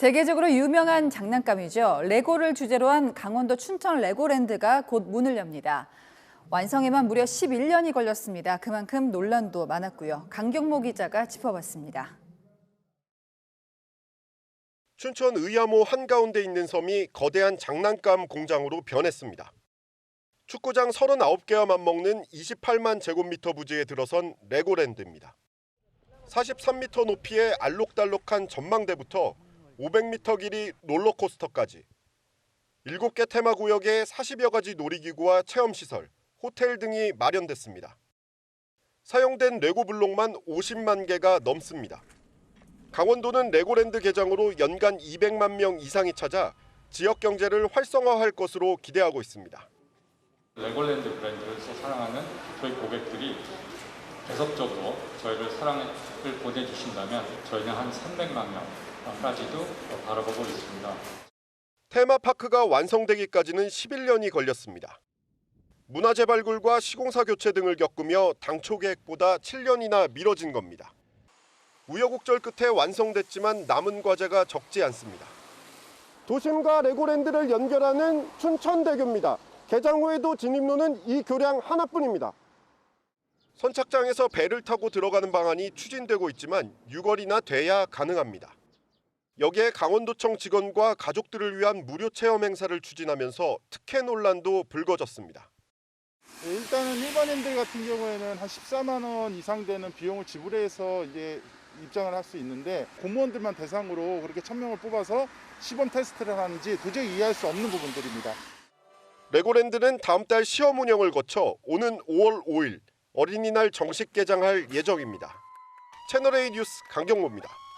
세계적으로 유명한 장난감이죠. 레고를 주제로 한 강원도 춘천 레고랜드가 곧 문을 엽니다. 완성에만 무려 11년이 걸렸습니다. 그만큼 논란도 많았고요. 강경모 기자가 짚어봤습니다. 춘천 의암호 한가운데 있는 섬이 거대한 장난감 공장으로 변했습니다. 축구장 39개와 맞먹는 28만 제곱미터 부지에 들어선 레고랜드입니다. 43m 높이의 알록달록한 전망대부터 500m 길이 롤러코스터까지 7개 테마 구역에 40여 가지 놀이기구와 체험시설, 호텔 등이 마련됐습니다. 사용된 레고 블록만 50만 개가 넘습니다. 강원도는 레고랜드 개장으로 연간 200만 명 이상이 찾아 지역 경제를 활성화할 것으로 기대하고 있습니다. 레골랜드 브랜드를 사랑하는 저희 고객들이 계속적으로 저희를 사랑을 보내주신다면 저희는 한 300만 명 까지도 바라보고 있습니다. 테마파크가 완성되기까지는 11년이 걸렸습니다. 문화 재 발굴과 시공사 교체 등을 겪으며 당초 계획보다 7년이나 미뤄진 겁니다. 우여곡절 끝에 완성됐지만 남은 과제가 적지 않습니다. 도심과 레고랜드를 연결하는 춘천대교입니다. 개장 후에도 진입로는 이 교량 하나뿐입니다. 선착장에서 배를 타고 들어가는 방안이 추진되고 있지만 6월이나 돼야 가능합니다. 여기에 강원도청 직원과 가족들을 위한 무료 체험 행사를 추진하면서 특혜 논란도 불거졌습니다. 네, 일단은 일반인들 같은 경우에는 한 14만 원 이상 되는 비용을 지불해서 이제 입장을 할 수 있는데 공무원들만 대상으로 그렇게 천 명을 뽑아서 시범 테스트를 하는지 도저히 이해할 수 없는 부분들입니다. 레고랜드는 다음 달 시험 운영을 거쳐 오는 5월 5일 어린이날 정식 개장할 예정입니다. 채널A 뉴스 강경모입니다.